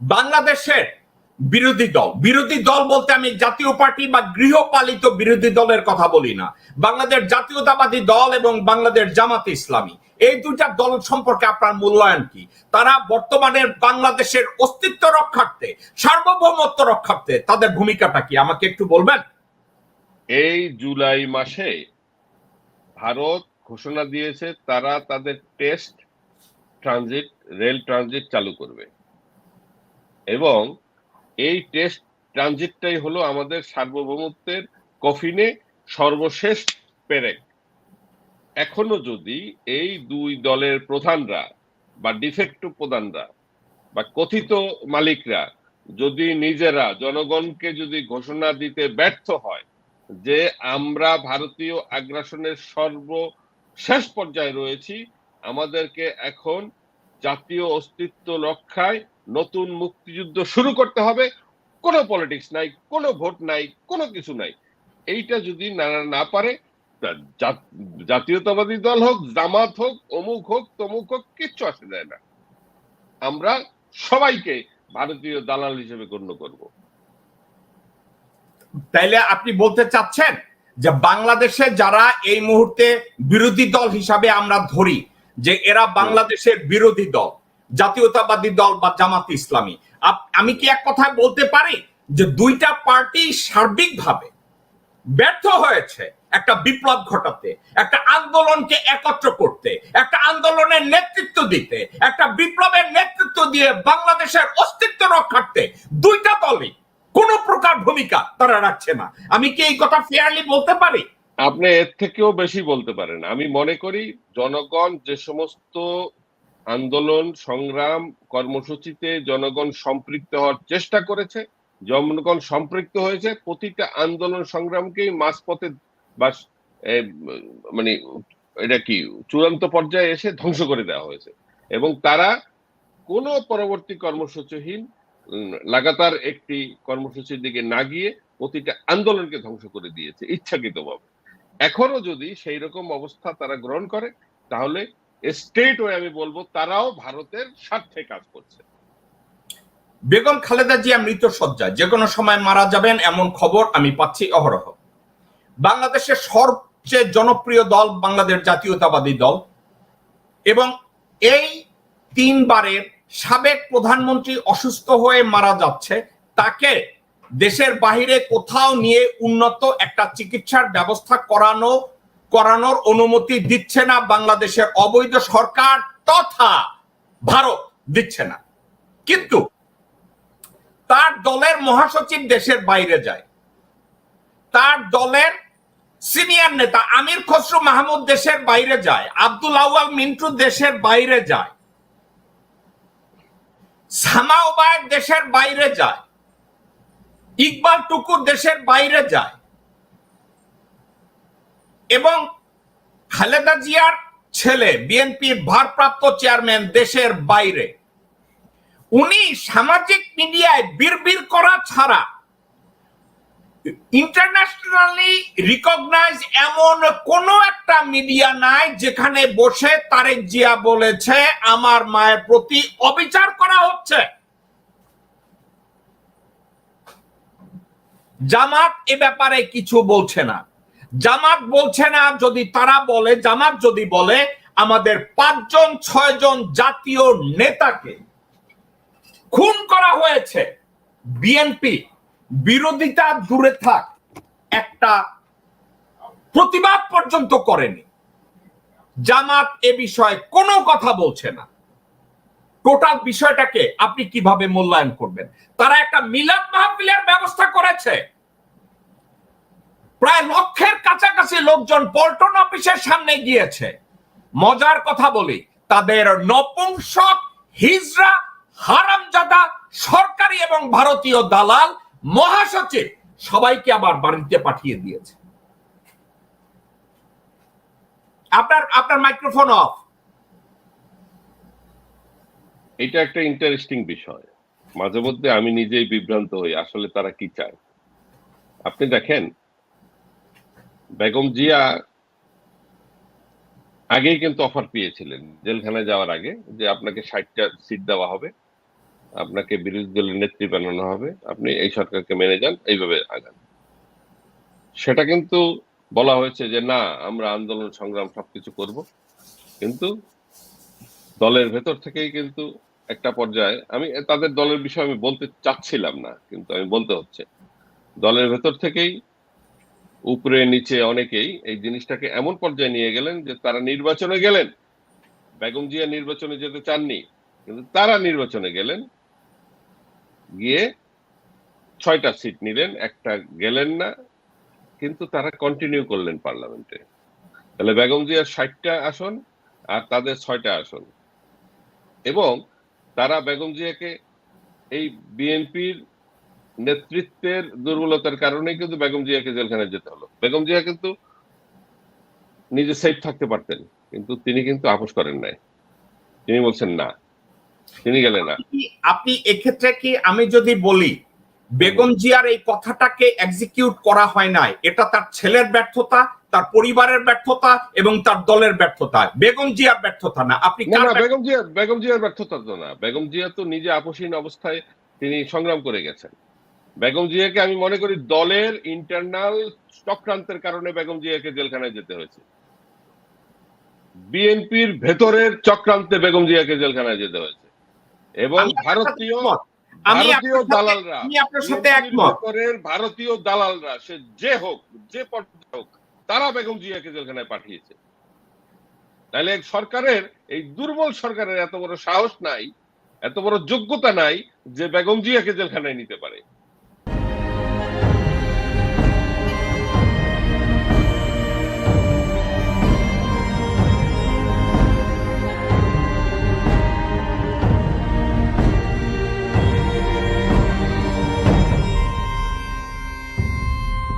বাংলাদেশের বিরোধী দল। বিরোধী দল বলতে আমি জাতীয় পার্টি বা গৃহপালিত বিরোধী দলের কথা বলি না। বাংলাদেশ জাতীয়তাবাদী দল এবং বাংলাদেশ জামাত ইসলামী। এই দুইটা দল সম্পর্কে আপনার মূল্যায়ন কি? তারা বর্তমানে বাংলাদেশের অস্তিত্ব রক্ষার্থে, সার্বভৌমত্ব রক্ষার্থে তাদের ভূমিকাটা কি? আমাকে একটু বলবেন? এই জুলাই মাসে ভারত ঘোষণা দিয়েছে তারা তাদের টেস্ট ট্রানজিট, রেল ট্রানজিট চালু করবে। এবং এই টেস্ট ট্রানজিটটাই হলো আমাদের সার্বভৌমত্বের কফিনে সর্বশেষ পেরেক এখনও যদি এই দুই দলের প্রধানরা বা ডিফেক্টিভ প্রধানরা বা কথিত মালিকরা যদি নিজেরা জনগণকে যদি ঘোষণা দিতে ব্যর্থ হয় যে আমরা ভারতীয় আগ্রাসনের সর্বশেষ পর্যায়ে রয়েছি, আমাদেরকে এখন জাতীয় অস্তিত্ব রক্ষায় নতুন মুক্তিযুদ্ধ শুরু করতে হবে। কোনো পলিটিক্স নাই, কোনো ভোট নাই, কোনো কিছু নাই। এইটা যদি না না পারে জাতীয়তাবাদী দল হোক, জামাত হোক, অমুক হোক, তমুক হোক, কিচ্ছু আসে যায় না। আমরা সবাইকে ভারতীয় দালাল হিসেবে গণ্য করব। তাইলে আপনি বলতে চাচ্ছেন যে বাংলাদেশে যারা এই মুহূর্তে বিরোধী দল হিসাবে আমরা ধরি, যে এরা বাংলাদেশের বিরোধী দল জাতীয়তাবাদী দল বা জামাত ইসলামী। আমি কি এক কথায় বলতে পারি যে দুইটা পার্টি সার্বিকভাবে ব্যর্থ হয়েছে একটা বিপ্লব ঘটাতে, একটা আন্দোলনকে একত্র করতে, একটা আন্দোলনের নেতৃত্ব দিতে, একটা বিপ্লবের নেতৃত্ব দিয়ে বাংলাদেশের অস্তিত্ব রক্ষার্থে দুইটা দলই কোন প্রকার ভূমিকা তারা রাখছে না। আমি কি এই কথা ফেয়ারলি বলতে পারি? আপনি এর থেকেও বেশি বলতে পারেন। আমি মনে করি জনগণ যে সমস্ত আন্দোলন, সংগ্রাম, কর্মসূচিতে জনগণ সম্পৃক্ত হওয়ার চেষ্টা করেছে। জনগণ সম্পৃক্ত হয়েছে। প্রতিটা আন্দোলন সংগ্রামকেই মাঝপথে বা মানে এটা কি, চূড়ান্ত পর্যায়ে এসে ধ্বংস করে দেওয়া হয়েছে। এবং তারা কোনো পরবর্তী কর্মসূচিহীন লাগাতার একটি কর্মসূচির দিকে না গিয়ে প্রতিটা আন্দোলনকে ধ্বংস করে দিয়েছে, ইচ্ছাকৃতভাবে। এখনও যদি সেই রকম অবস্থা তারা গ্রহণ করে, তাহলে স্টেট ওয়ে আমি বলব, তারাও ভারতের স্বার্থে কাজ করছে। বেগম খালেদা জিয়া মৃত সজ্জায় যে কোনো সময় মারা যাবেন এমন খবর আমি পাচ্ছি অহরহ। বাংলাদেশের সবচেয়ে জনপ্রিয় দল বাংলাদেশ জাতীয়তাবাদী দল এবং এই তিনবারের সাবেক প্রধানমন্ত্রী অসুস্থ হয়ে মারা যাচ্ছে, তাকে দেশের বাহিরে কোথাও নিয়ে উন্নত একটা চিকিৎসার ব্যবস্থা করানো করানোর অনুমতি দিচ্ছে না বাংলাদেশের অবৈধ সরকার তথা ভারত দিচ্ছে না। কিন্তু তার দলের মহাসচিব দেশের বাইরে যায়। তার দলের সিনিয়র নেতা আমির খসরু মাহমুদ দেশের বাইরে যায়, আব্দুল আউয়াল মিন্টু দেশের বাইরে যায়, সামা দেশের বাইরে যায়, ইকবাল টুকুর দেশের বাইরে যায় এবং খালেদা জিয়ার ছেলে, বিএনপির ভারপ্রাপ্ত চেয়ারম্যান দেশের বাইরে। উনি সামাজিক মিডিয়ায় বিড়বিড় করা ছাড়া ইন্টারন্যাশনালি রিকগনাইজ এমন কোন একটা মিডিয়া নাই যেখানে বসে তারেক জিয়া বলেছে, আমার মায়ের প্রতি অবিচার করা হচ্ছে। জামাত এ ব্যাপারে কিছু বলছে না। জামাত বলছে না, যদি তারা বলে, জামাত যদি বলে, আমাদের পাঁচজন, ছয়জন জাতীয় নেতাকে খুন করা হয়েছে। বিএনপি বিরোধিতা দূরে থাক, একটা প্রতিবাদ পর্যন্ত করেনি। জামাত এ বিষয়ে কোনো কথা বলছে না। টোটাল বিষয়টাকে আপনি কীভাবে মূল্যায়ন করবেন? তারা একটা মিলাদ মাহফিলের ব্যবস্থা করেছে। প্রায় লক্ষের কাছাকাছি লোকজন পল্টন অফিসের সামনে গিয়েছে। মজার কথা বলি, তাদের নপুংসক হিজরা, হারামজাদা, সরকারি এবং ভারতীয় দালাল, মহাসচিব, সবাইকে আবার বাড়িতে পাঠিয়ে দিয়েছে। আপনার আপনার মাইক্রোফোন অফ এটা একটা ইন্টারেস্টিং বিষয়। মাঝে মধ্যে আমি নিজেই বিভ্রান্ত হই, আসলে তারা কি চায়? আপনি দেখেন বেগম জিয়া আগেই কিন্তু অফার পেয়েছিলেন, জেলখানায় যাওয়ার আগে, যে আপনাকে ষাটটা সিট দেওয়া হবে, আপনাকে বিরোধী দলের নেত্রী বানানো হবে, আপনি এই সরকারকে মেনে যান, এইভাবে আগান। সেটা কিন্তু বলা হয়েছে যে না, আমরা আন্দোলন, সংগ্রাম সবকিছু করব, কিন্তু দলের ভেতর থেকেই কিন্তু একটা পর্যায়ে, আমি তাদের দলের বিষয়ে আমি বলতে চাচ্ছিলাম না, কিন্তু আমি বলতে হচ্ছে, দলের ভেতর থেকেই উপরে নিচে অনেকেই এই জিনিসটাকে এমন পর্যায়ে নিয়ে গেলেন যে তারা নির্বাচনে গেলেন। বেগম জিয়া নির্বাচনে যেতে চাননি, কিন্তু তারা নির্বাচনে গেলেন। গিয়ে ছয়টা সিট নিলেন, একটা গেলেন না, কিন্তু তারা কন্টিনিউ করলেন পার্লামেন্টে। তাহলে বেগম জিয়ার ষাটটা আসন আর তাদের ছয়টা আসন। এবং তারা বেগম জিয়াকে এই বিএনপির নেতৃত্বের দুর্বলতার কারণে কিন্তু বেগম জিয়াকে জেলখানায় যেতে হলো। বেগম জিয়া কিন্তু নিজে সেফ থাকতে পারতেন কিন্তু তিনি কিন্তু আপোষ করেন নাই। তিনি বলছেন না তিনি গেলেন না। আপনি- এক্ষেত্রে কি আমি যদি বলি বেগম জিয়ার এই কথাটাকে এক্সিকিউট করা হয় নাই এটা তার ছেলের ব্যর্থতা তার পরিবারের ব্যর্থতা এবং তার দলের ব্যর্থতা। বেগম জিয়ার ব্যর্থতা না আপনি বেগম জিয়া বেগম জিয়ার ব্যর্থতা তো না। বেগম জিয়া তো নিজে আপোষহীন অবস্থায় তিনি সংগ্রাম করে গেছেন। বেগম জিয়াকে আমি মনে করি দলের ইন্টারনাল চক্রান্তের কারণে বেগম জিয়াকে জেলখানায় যেতে হয়েছে। বিএনপির ভেতরের চক্রান্তে বেগম জিয়াকে জেলখানায় যেতে হয়েছে। এবং ভারতীয় ভারতীয় দালালরা আপনার সাথে একমত। ভেতরের ভারতীয় দালালরা সে যে হোক যে পর্যায়ে হোক তারা বেগম জিয়াকে জেলখানায় পাঠিয়েছে। তাহলে সরকারের এই দুর্বল সরকারের এত বড় সাহস নাই এত বড় যোগ্যতা নাই যে বেগম জিয়াকে জেলখানায় নিতে পারে।